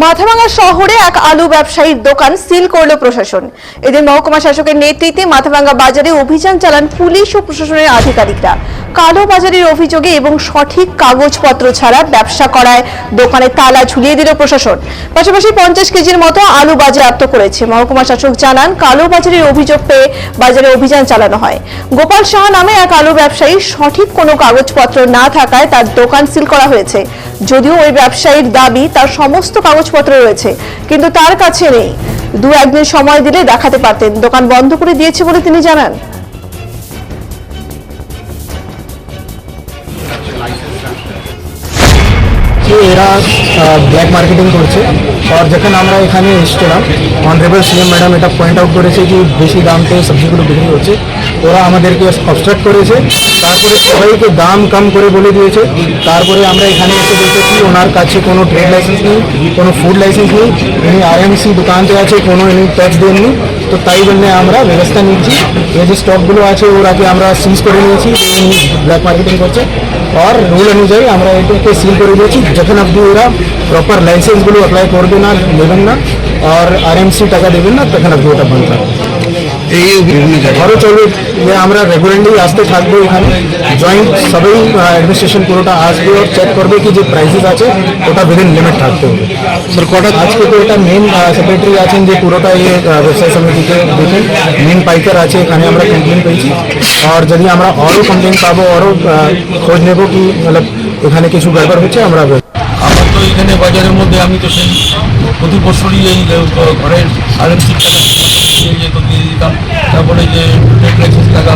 মাথাভাঙা শহরে এক আলু ব্যবসায়ীর দোকান সিল করল প্রশাসন। এদের মহকুমা শাসকের নেতৃত্বে মাথাভাঙ্গা বাজারে অভিযান চালান পুলিশ ও প্রশাসনের আধিকারিকরা। কালো বাজারের অভিযোগে এবং সঠিক কাগজপত্র ছাড়া ব্যবসা করায় দোকানে তালা ঝুলিয়ে দিল প্রশাসন। পাশাপাশি পঞ্চাশ কেজির মতো আলু বাজেয়াপ্ত করেছে। মহকুমা শাসক জানান কালো বাজারের অভিযোগ পেয়ে বাজারে অভিযান চালানো হয়। গোপাল সাহা নামে এক আলু ব্যবসায়ী সঠিক কোনো কাগজপত্র না থাকায় তার দোকান সিল করা হয়েছে। যদিও ওই ব্যবসায়ীর দাবি, তার সমস্ত কাগজপত্র রয়েছে, কিন্তু তার কাছে নেই। দু একদিন সময় দিলে দেখাতে পারতেন। দোকান বন্ধ করে দিয়েছে বলে তিনি জানান। যে এরা ব্ল্যাক মার্কেটিং করছে। আর যখন আমরা এখানে এসেছিলাম অনারেবল সিএম ম্যাডাম এটা পয়েন্ট আউট করেছে যে বেশি দামতে সবজিগুলো বিক্রি হচ্ছে। ওরা আমাদেরকে অবস্ট্রাক্ট করেছে। তারপরে সবাইকে দাম কম করে বলে দিয়েছে। তারপরে আমরা এখানে এসে দেখেছি ওনার কাছে কোনো ট্রেড লাইসেন্স নেই, কোনো ফুড লাইসেন্স নেই। ইনি আইএমসি দোকানতে আছে, কোনো ইনি ট্যাক্স দেননি। তো তাই জন্য আমরা ব্যবস্থা নিচ্ছি যে স্টকগুলো আছে ওরাকে আমরা সিজ করে নিয়েছি। ব্ল্যাক মার্কেটিং করছে। আর রুল অনুযায়ী আমরা এটাকে সিল করে দিয়েছি। যখন আপনি ওরা প্রপার লাইসেন্সগুলো অ্যাপ্লাই করবে না, নেবেন না আর আরএমসি টাকা দেবেন না, তখন আপনি ওটা বন্ধ এই আরও চলবে আমরা রেগুলারলি আসতে থাকব এখানে জয়েন্ট সবাই অ্যাডমিনিস্ট্রেশন পুরোটা আসবে আর চেক করবে কি যে প্রাইসেস আছে ওটা উইদিন লিমিট থাকতে হবে। স্যার কটা আজকে তো এটা মেন সেক্রেটারি আছেন যে পুরোটা ইয়ে ব্যবসায় সমিতিকে দেখেন মেন পাইকার আছে এখানে আমরা কমপ্লেন পেয়েছি। আর যদি আমরা আরও কমপ্লেন পাবো আরও খোঁজ নেব কি মতলব এখানে কিছু গড়বড় হচ্ছে আমরা আমার তো এখানে বাজারের মধ্যে আমি তো সেই প্রতি বছরই এই ঘরের আরএমসি দিয়ে দিয়ে দিতাম তারপরে যে লাইসেন্স টাকা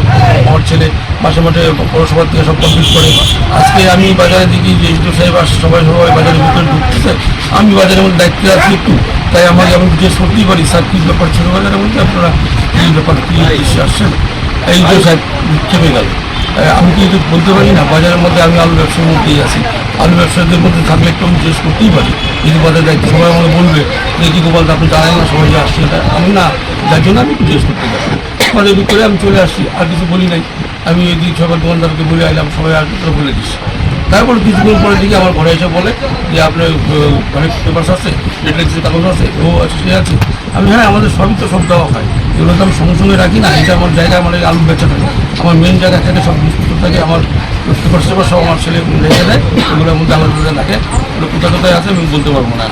আমার ছেলে মাসে মাসে পৌরসভার থেকে সব কমপ্লিট করে। আজকে আমি বাজারে দেখি যে ইন্দ্র সাহেব সবাই সবাই বাজারের ভিতরে ঢুকতেছে। আমি বাজারের মধ্যে দায়িত্বে আছি একটু। তাই আমাকে আমি জিজ্ঞেস করতেই পারি, স্যার, কী ব্যাপার ছিল বাজারের মধ্যে? আপনারা কী ব্যাপার কী এসে আসছেন? এই যে সাহেব চেপে গেল। আমি কিন্তু বলতে পারি না? বাজারের মধ্যে আমি আলু ব্যবসার মধ্যেই আছি। আলু ব্যবসায়ীদের মধ্যে থাকলে একটু আমি জিজ্ঞেস করতেই পারি। যদি বাজার দায়িত্ব সবাই আমাকে বলবে যে কি গোপাল আপনি জানেন না সবাই আসছে? আমি না, যার জন্য আমি জিজ্ঞেস করতে পারি। বাজার ভিতরে আমি চলে আসছি, আর কিছু বলি নাই। আমি এই দিক সবার দোকানদারকে বলে আইলাম, সবাই আর কিছু বলে দিস। তারপর কিছুদিন পরে দিকে আমার ঘরে এসে বলে যে আপনার ঘরে পেপার্স আছে লেটারেক্সের কাগজ আছে, ও আছে, সে আছে। আমি হ্যাঁ আমাদের সবই তো সব দেওয়া হয়। এগুলো তো আমি সঙ্গে সঙ্গে রাখি না, এটা আমার জায়গায় আমার আলু বেচা থাকে। আমার মেন জায়গা থেকে সব জিনিসপত্র থাকে, আমার পেপার সেপার সব আমার ছেলে রেখে দেয় এগুলোর মধ্যে আলাদা থাকে। ওগুলো কোথায় কোথায় আছে আমি বলতে পারব না।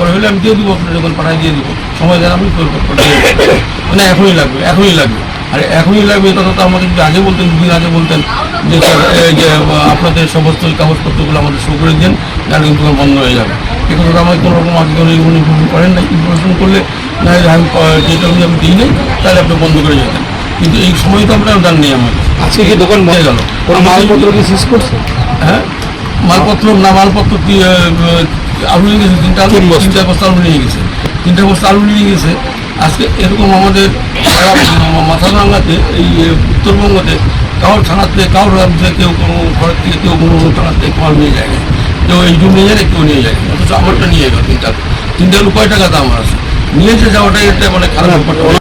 পরে হলে আমি দিয়ে দেবো আপনার যখন পাঠায় দিয়ে দেবো। সময় দেন আমি পাঠিয়ে দেবো মানে এখনই লাগবে এখনই লাগবে। আর এখনই লাগবে এটা তো আমাকে যদি আগে বলতেন দুদিন আগে বলতেন যে যে আপনাদের সমস্ত কাগজপত্রগুলো আমাদের শো করে দিন তাহলে কিন্তু বন্ধ হয়ে যাবে। এ কথাটা আমাকে কোনো রকম আগে কোনো ইনফরমেশন করেন না ইনফরমেশন করলে না আমি যেটা আমি আমি দিই নাই তাহলে আপনি বন্ধ করে যেতেন কিন্তু এই সময় তো আপনার জান নেই আমার। আজকে কি দোকান বন্ধ গেল। কোনো মালপত্র কি শেষ করছে? হ্যাঁ? মালপত্র না মালপত্র আলু নিয়ে গেছে তিনটা আলু তিনটা বস্তা আলু নিয়ে গেছে। তিনটা বস্তা আলু নিয়ে গেছে। আজকে এরকম আমাদের সারা মাথা ভাঙাতে এই উত্তরবঙ্গতে কারোর থানাতে কারোর রাজ্যে কেউ কোনো ঘরের থেকে কেউ কোনো থানার থেকে মাল নিয়ে যায় না। কেউ এই জন্য নিয়ে যায় কেউ নিয়ে যায় না। অথচ আমারটা নিয়ে গেল তিনটা তিনটা আলু কয় টাকা দাম আছে? নিয়েছে যাওয়াটাই একটা মানে খারাপ ব্যাপারটা